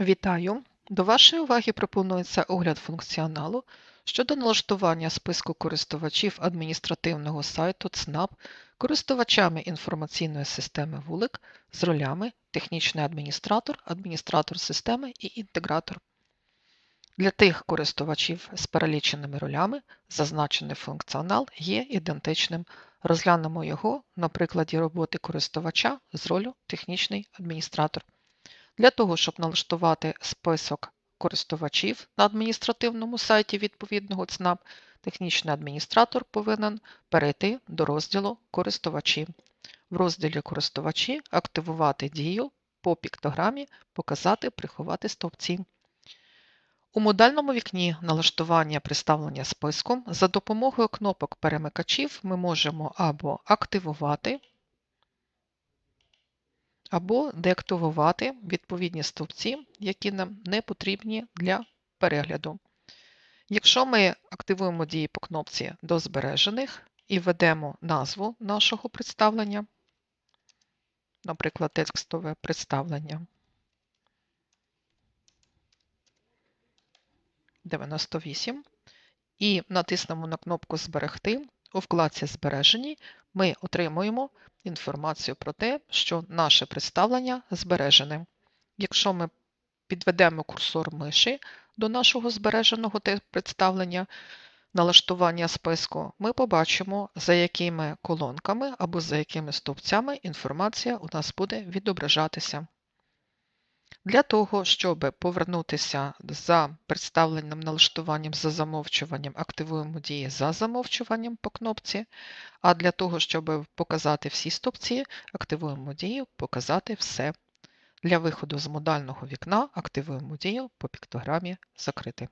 Вітаю! До вашої уваги пропонується огляд функціоналу щодо налаштування списку користувачів адміністративного сайту ЦНАП користувачами інформаційної системи вулик з ролями технічний адміністратор, адміністратор системи і інтегратор. Для тих користувачів з переліченими ролями зазначений функціонал є ідентичним. Розглянемо його на прикладі роботи користувача з ролю технічний адміністратор. Для того, щоб налаштувати список користувачів на адміністративному сайті відповідного ЦНАП, технічний адміністратор повинен перейти до розділу Користувачі. В розділі Користувачі активувати дію по піктограмі Показати, приховати стовпці. У модальному вікні налаштування представлення списком за допомогою кнопок перемикачів ми можемо або активувати або деактивувати відповідні стовпці, які нам не потрібні для перегляду. Якщо ми активуємо дії по кнопці до збережених і введемо назву нашого представлення, наприклад, текстове представлення 98, і натиснемо на кнопку Зберегти, у вкладці Збережені ми отримуємо інформацію про те, що наше представлення збережене. Якщо ми підведемо курсор миші до нашого збереженого представлення, налаштування списку, ми побачимо, за якими колонками або за якими стовпцями інформація у нас буде відображатися. Для того, щоб повернутися за представленим налаштуванням за замовчуванням, активуємо дії за замовчуванням по кнопці, а для того, щоб показати всі стопці, активуємо дію Показати все. Для виходу з модального вікна активуємо дію по піктограмі Закрити.